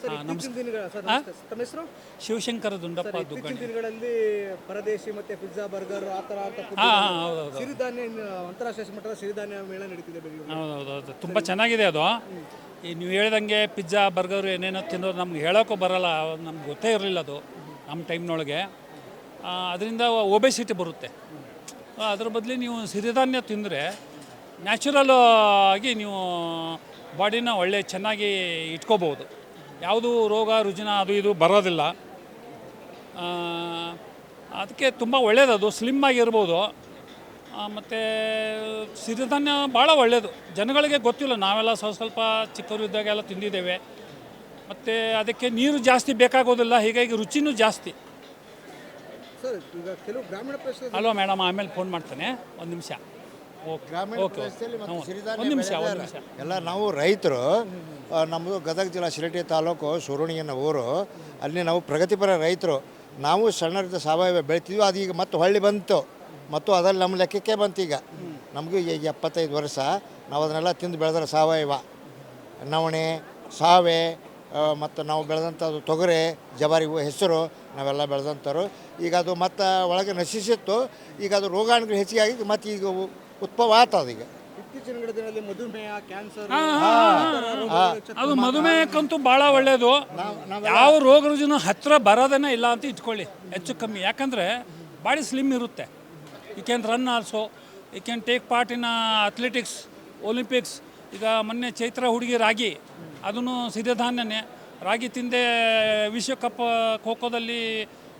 ದಿನಗಳ ಸರ್ ನಮಸ್ತೆ. ತಮ್ಮ ಹೆಸರು? ಶಿವಶಂಕರ ದುಂಡಪ್ಪ ಸರ್ ಇತ್ತೀಚಿನ ದಿನಗಳಲ್ಲಿ ಪರದೇಶಿ ಮತ್ತೆ ಪಿಜ್ಜಾ ಬರ್ಗರ್ ಆ ತರ ಅಂತ food ಹಾಂ ಹಾಂ ಸಿರಿಧಾನ್ಯ ಇನ್ನು ಅಂತಾರಾಷ್ಟ್ರೀಯ ಮಟ್ಟದ ಸಿರಿಧಾನ್ಯ ಮೇಳ ನಡೀತಿದೆ ಬೆಂಗಳೂರು ಹೌದು ತುಂಬ ಚೆನ್ನಾಗಿದೆ ಅದು. ಈ ನೀವು ಹೇಳ್ದಂಗೆ ಪಿಜ್ಜಾ ಬರ್ಗರ್ ಏನೇನೋ ತಿನ್ನೋದು ನಮ್ಗೆ ಹೇಳೋಕ್ಕೂ ಬರಲ್ಲ. ನಮ್ಗೆ ಗೊತ್ತೇ ಇರಲಿಲ್ಲ ಅದು ನಮ್ಮ ಟೈಮ್ನೊಳಗೆ. ಅದರಿಂದ ಒಬೆಸಿಟಿ ಬರುತ್ತೆ. ಆ, ಅದ್ರ ಬದಲು ನೀವು ಸಿರಿಧಾನ್ಯ ತಿಂದರೆ ನ್ಯಾಚುರಲ್ ಆಗಿ ನೀವು ಬಾಡಿನ ಒಳ್ಳೆ ಚೆನ್ನಾಗಿ ಇಟ್ಕೋಬೋದು ಯಾವುದು ರೋಗ ರುಜಿನ ಅದು ಇದು ಬರೋದಿಲ್ಲ. ಅದಕ್ಕೆ ತುಂಬ ಒಳ್ಳೆಯದದು ಸ್ಲಿಮ್ ಆಗಿರ್ಬೋದು. ಮತ್ತು ಸಿರಿಧಾನ್ಯ ಭಾಳ ಒಳ್ಳೆಯದು ಜನಗಳಿಗೆ ಗೊತ್ತಿಲ್ಲ ನಾವೆಲ್ಲ ಸ್ವಲ್ಪ ಸ್ವಲ್ಪ ಚಿಕ್ಕವರು ಇದ್ದಾಗೆಲ್ಲ ತಿಂದಿದ್ದೇವೆ. ಮತ್ತು ಅದಕ್ಕೆ ನೀರು ಜಾಸ್ತಿ ಬೇಕಾಗೋದಿಲ್ಲ ಹೀಗಾಗಿ ರುಚಿನೂ ಜಾಸ್ತಿ. ಸರ್ ಈಗ ಕೆಲವು ಗ್ರಾಮೀಣ ಪ್ರದೇಶದ ಅಲ್ವಾ ಮೇಡಮ್? ಆಮೇಲೆ ಫೋನ್ ಮಾಡ್ತೇನೆ. ಒಂದು ನಿಮಿಷ. ಗ್ರಾಮೀಣ ಓಕೆ ಪ್ರದೇಶದಲ್ಲಿ ಮತ್ತು ಸಿರಿಧಾನ್ಯ ಒಂದು ನಿಮಿಷ ಒಂದು ನಿಮಿಷ. ಎಲ್ಲ ನಾವು ರೈತರು ನಮ್ಮದು ಗದಗ ಜಿಲ್ಲಾ ಶಿರಟಿ ತಾಲೂಕು ಸುರುಣಿಯನ್ನ ಊರು. ಅಲ್ಲಿ ನಾವು ಪ್ರಗತಿಪರ ರೈತರು. ನಾವು ಸಣ್ಣರಿದ್ದ ಸಾವಯವ ಬೆಳಿತಿದ್ವಿ ಅದು ಈಗ ಮತ್ತೆ ಹೊಳ್ಳಿ ಬಂತು. ಮತ್ತು ಅದರಲ್ಲಿ ನಮ್ಮ ಲೆಕ್ಕಕ್ಕೆ ಬಂತು ಈಗ. ನಮಗೂ ಈಗ ಎಪ್ಪತ್ತೈದು ವರ್ಷ ನಾವು ಅದನ್ನೆಲ್ಲ ತಿಂದು ಬೆಳೆದ್ರೆ ಸಾವಯವ. ನವಣೆ ಸಾವೆ ಮತ್ತು ನಾವು ಬೆಳೆದಂಥದ್ದು ತೊಗರೆ ಜವಾರಿ ಹೆಸರು ನಾವೆಲ್ಲ ಬೆಳೆದಂಥವ್ರು. ಈಗ ಅದು ಮತ್ತು ಒಳಗೆ ನಶಿಸಿತ್ತು. ಈಗ ಅದು ರೋಗಾಣುಗಳು ಹೆಚ್ಚಿಗೆ ಆಗಿದ್ದು ಮತ್ತು ಈಗ ಉತ್ಪವ ಆಗ್ತದೆ ಈಗ. ಇತ್ತೀಚಿನ ದಿನಗಳಲ್ಲಿ ಮಧುಮೇಹ ಕ್ಯಾನ್ಸರ್ ಅದು ಮಧುಮೇಹಕ್ಕಂತೂ ಭಾಳ ಒಳ್ಳೆಯದು ಯಾವ ರೋಗ ರುಜಿನ ಹತ್ತಿರ ಬರೋದೇನೆ ಇಲ್ಲ ಅಂತ ಇಟ್ಕೊಳ್ಳಿ. ಹೆಚ್ಚು ಕಮ್ಮಿ. ಯಾಕಂದರೆ ಬಾಡಿ ಸ್ಲಿಮ್ ಇರುತ್ತೆ. You can run also you can take part in athletics Olympics ಈಗ ಮೊನ್ನೆ ಚೈತ್ರ ಹುಡುಗಿ ರಾಗಿ ಅದನ್ನು ಸಿರಿಧಾನ್ಯನೇ ರಾಗಿ ತಿಂದೆ ವಿಶ್ವಕಪ್ ಖೋಖೋದಲ್ಲಿ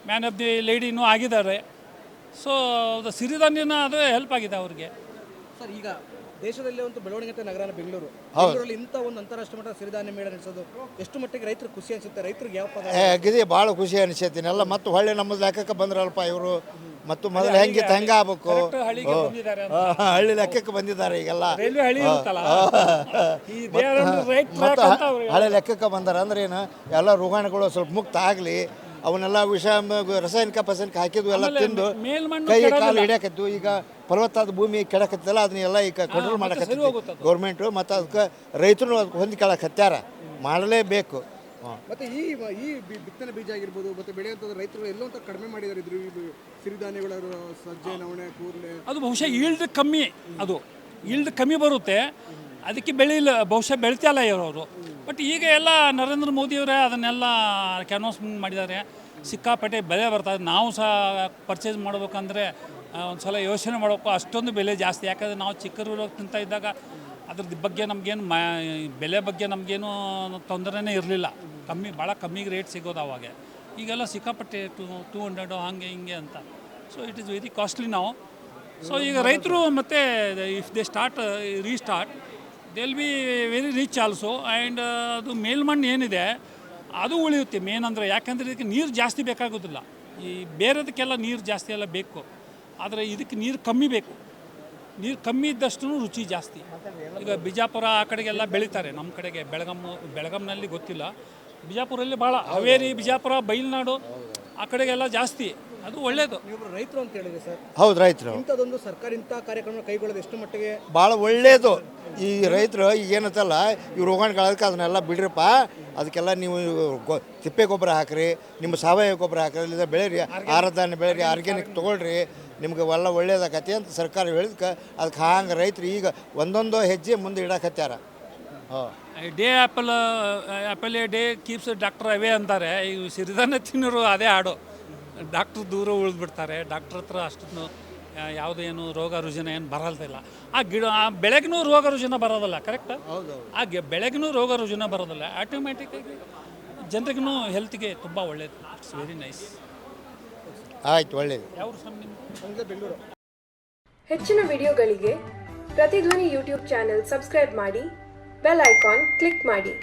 ಮ್ಯಾನ್ ಆಫ್ ದಿ ಲೇಡಿನೂ ಆಗಿದ್ದಾರೆ. ಸೊ ಅದು ಸಿರಿಧಾನ್ಯನ ಅದು ಹೆಲ್ಪ್ ಆಗಿದೆ ಅವ್ರಿಗೆ. ಸರ್ ಈಗ ದೇಶದಲ್ಲಿ ಒಂದು ಬೆಳವಣಿಗೆ ನಗರ ಬೆಂಗಳೂರು. ಬೆಂಗಳೂರಲ್ಲಿ ಇಂಥ ಒಂದು ಅಂತಾರಾಷ್ಟ್ರೀಯ ಮಟ್ಟದ ಸಿರಿಧಾನ್ಯ ಮೇಳ ನಡೆಸೋದು ಎಷ್ಟು ಮಟ್ಟಿಗೆ ರೈತರು ಖುಷಿ ಅನಿಸುತ್ತೆ? ರೈತರಿಗೆ ಯಾವ ಭಾಳ ಖುಷಿ ಅನಿಸೈತಿನೆಲ್ಲ ಮತ್ತು ಹೊಳ್ಳಿ ನಮ್ಮ ಲೆಕ್ಕಕ್ಕೆ ಬಂದ್ರಲ್ಪ ಇವರು. ಮತ್ತು ಮೊದಲು ಹೆಂಗಿತ್ತು ಹೆಂಗ ಆಗ್ಬೇಕು? ಹಳ್ಳಿಗೆ ಬಂದಿದ್ದಾರೆ ಅಂತ. ಹಳ್ಳಿ ಲೆಕ್ಕಕ್ಕೆ ಬಂದಿದ್ದಾರೆ ಈಗೆಲ್ಲ. ಮತ್ತು ಅಂತ ಅವ್ರು ಹಳೆ ಲೆಕ್ಕಕ್ಕೆ ಬಂದಾರ ಅಂದ್ರೆ ಏನು? ಎಲ್ಲ ರೋಗಾಣುಗಳು ಸ್ವಲ್ಪ ಮುಕ್ತ ಆಗಲಿ. ಅವನ್ನೆಲ್ಲ ವಿಷ ರಸಾಯನಿಕ ಪಸಾಯನಿಕ ಹಾಕಿದ್ವು ಎಲ್ಲ ತಿಂದು ಮೇಲ್ಮಣ್ಣು ಕೈ ಕಾಲು ಹಿಡಿಯಾಕತ್ತು. ಈಗ ಫಲವತ್ತಾದ ಭೂಮಿ ಕೆಡಕತ್ತಲ್ಲ ಅದನ್ನೆಲ್ಲ ಈಗ ಕಂಟ್ರೋಲ್ ಮಾಡಕತ್ತ ಗೌರ್ಮೆಂಟು ಮತ್ತು ಅದಕ್ಕೆ ರೈತರು ಅದಕ್ಕೆ ಹೊಂದಿಕೊಳ್ಳಕತ್ಯಾರ ಮಾಡಲೇಬೇಕು. ಹಾಂ ಮತ್ತೆ ಈ ಈ ಬಿತ್ತನೆ ಬೀಜ ಆಗಿರ್ಬೋದು ಮತ್ತೆ ಬೆಳೆಯುವಂಥದ್ದು ರೈತರು ಎಲ್ಲೋ ಅಂತ ಕಡಿಮೆ ಮಾಡಿದ್ದಾರೆ ಇದ್ರು ಸಿರಿಧಾನ್ಯಗಳ ಸಜ್ಜೆ ನವಣೆ ಕೂರ್ಲೆ. ಅದು ಬಹುಶಃ ಈಲ್ಡ್ ಕಮ್ಮಿ ಅದು. ಈಲ್ಡ್ ಕಮ್ಮಿ ಬರುತ್ತೆ. ಅದಕ್ಕೆ ಬೆಳೆಯಿಲ್ಲ ಬಹುಶಃ ಬೆಳಿತಲ್ಲ ಇರೋರು. ಬಟ್ ಈಗ ಎಲ್ಲ ನರೇಂದ್ರ ಮೋದಿಯವರೇ ಅದನ್ನೆಲ್ಲ ಕ್ಯಾನ್ವಾಸ್ ಮಾಡಿದ್ದಾರೆ. ಸಿಕ್ಕಾಪಟ್ಟೆ ಬೆಲೆ ಬರ್ತದೆ ನಾವು ಸಹ ಪರ್ಚೇಸ್ ಮಾಡಬೇಕಂದ್ರೆ ಒಂದು ಸಲ ಯೋಚನೆ ಮಾಡಬೇಕು. ಅಷ್ಟೊಂದು ಬೆಲೆ ಜಾಸ್ತಿ. ಯಾಕಂದರೆ ನಾವು ಚಿಕ್ಕರು ತಿಂತಾ ಇದ್ದಾಗ ಅದ್ರದ್ದು ಬಗ್ಗೆ ನಮಗೇನು ಮ, ಬೆಲೆ ಬಗ್ಗೆ ನಮಗೇನು ತೊಂದರೆನೇ ಇರಲಿಲ್ಲ. ಕಮ್ಮಿ ಭಾಳ ಕಮ್ಮಿಗೆ ರೇಟ್ ಸಿಗೋದು ಅವಾಗ. ಈಗೆಲ್ಲ ಸಿಕ್ಕಾಪಟ್ಟೆ ಟು ಟೂ ಹಂಡ್ರೆಡು ಹಾಗೆ ಹಿಂಗೆ ಅಂತ. So it is very costly ನಾವು ಸೊ ಈಗ ರೈತರು ಮತ್ತು if they start restart they will be very rich also and ಅದು ಮೇಲ್ಮಣ್ಣು ಏನಿದೆ, ಅದು ಉಳಿಯುತ್ತೆ ಮೇನ್ ಅಂದರೆ, ಯಾಕಂದರೆ ಇದಕ್ಕೆ ನೀರು ಜಾಸ್ತಿ ಬೇಕಾಗೋದಿಲ್ಲ. ಈ ಬೇರೆದಕ್ಕೆಲ್ಲ ನೀರು ಜಾಸ್ತಿ ಎಲ್ಲ ಬೇಕು. ಆದರೆ ಇದಕ್ಕೆ ನೀರು ಕಮ್ಮಿ ಬೇಕು. ನೀರು ಕಮ್ಮಿ ಇದ್ದಷ್ಟು ರುಚಿ ಜಾಸ್ತಿ. ಈಗ ಬಿಜಾಪುರ ಆ ಕಡೆಗೆಲ್ಲ ಬೆಳೀತಾರೆ. ನಮ್ಮ ಕಡೆಗೆ ಬೆಳಗಮ್ಮು ಬೆಳಗಮ್ಮನಲ್ಲಿ ಗೊತ್ತಿಲ್ಲ. ಬಿಜಾಪುರಲ್ಲಿ ಭಾಳ, ಹಾವೇರಿ, ಬಿಜಾಪುರ, ಬೈಲ್ನಾಡು ಆ ಕಡೆಗೆಲ್ಲ ಜಾಸ್ತಿ. ಅದು ಒಳ್ಳೇದು. ನೀವೊಬ್ರು ರೈತರು ಅಂತ ಹೇಳಿದ್ರೆ ಸರ್. ಹೌದು ರೈತರು. ಇಂಥದ್ದೊಂದು ಸರ್ಕಾರ ಇಂಥ ಕಾರ್ಯಕ್ರಮ ಕೈಗೊಳ್ಳೋದು ಎಷ್ಟು ಮಟ್ಟಿಗೆ? ಭಾಳ ಒಳ್ಳೇದು. ಈ ರೈತರು ಈಗ ಏನತ್ತಲ್ಲ ಈ ರೋಗಾಣುಗಳದಕ್ಕೆ ಅದನ್ನೆಲ್ಲ ಬಿಡ್ರಪ್ಪ. ಅದಕ್ಕೆಲ್ಲ ನೀವು ಗೊ ತಿಪ್ಪೆ ಗೊಬ್ಬರ ಹಾಕ್ರಿ ನಿಮ್ಮ ಸಾವಯವ ಗೊಬ್ಬರ ಹಾಕ್ರಿ ಇಲ್ಲಿಂದ ಬೆಳೀರಿ ಆಹಾರಧಾನ್ಯ ಬೆಳೀರಿ ಆರ್ಗ್ಯಾನಿಕ್ ತೊಗೊಳ್ರಿ. ನಿಮ್ಗೆ ಎಲ್ಲ ಒಳ್ಳೇದಾಗತ್ತೆ ಅಂತ ಸರ್ಕಾರ ಹೇಳಿದ್ಕೆ ಅದಕ್ಕೆ ಹಾಂಗೆ ರೈತರು ಈಗ ಒಂದೊಂದು ಹೆಜ್ಜೆ ಮುಂದೆ ಇಡಕತ್ಯಾರ. ಹಾಂ. Day apple apple a day keeps doctor away ಅಂತಾರೆ. ಈ ಸಿರಿಧಾನ್ಯ ತಿನ್ನೋರು ಅದೇ ಹಾಡು. ಡಾಕ್ಟ್ರ್ ದೂರ ಉಳಿದ್ಬಿಡ್ತಾರೆ. ಡಾಕ್ಟ್ರ್ ಹತ್ರ ಅಷ್ಟನ್ನು ಯಾವುದೇನು ರೋಗ ರುಜಿನ ಏನು ಬರಲ್ದಿಲ್ಲ ಆ ಗಿಡ ಆ ಬೆಳಗ್ನೂ ರೋಗ ರುಜಿನ ಬರೋದಲ್ಲ ಕರೆಕ್ಟ್ ಆ ಗೆ ಬೆಳೆಗೂ ರೋಗ ರುಜಿನ ಬರೋದಿಲ್ಲ. ಆಟೋಮ್ಯಾಟಿಕ್ಕಾಗಿ ಜನರಿಗೂ ಹೆಲ್ತ್ಗೆ ತುಂಬ ಒಳ್ಳೇದು. ಇಟ್ಸ್ ವೆರಿ ನೈಸ್ ಆಯ್ತು ಒಳ್ಳೇದು. ಯಾವ ಬೆಂಗಳೂರು. ಹೆಚ್ಚಿನ ವಿಡಿಯೋಗಳಿಗೆ ಪ್ರತಿಧ್ವನಿ ಯೂಟ್ಯೂಬ್ ಚಾನೆಲ್ ಸಬ್ಸ್ಕ್ರೈಬ್ ಮಾಡಿ ಬೆಲ್ ಐಕಾನ್ ಕ್ಲಿಕ್ ಮಾಡಿ.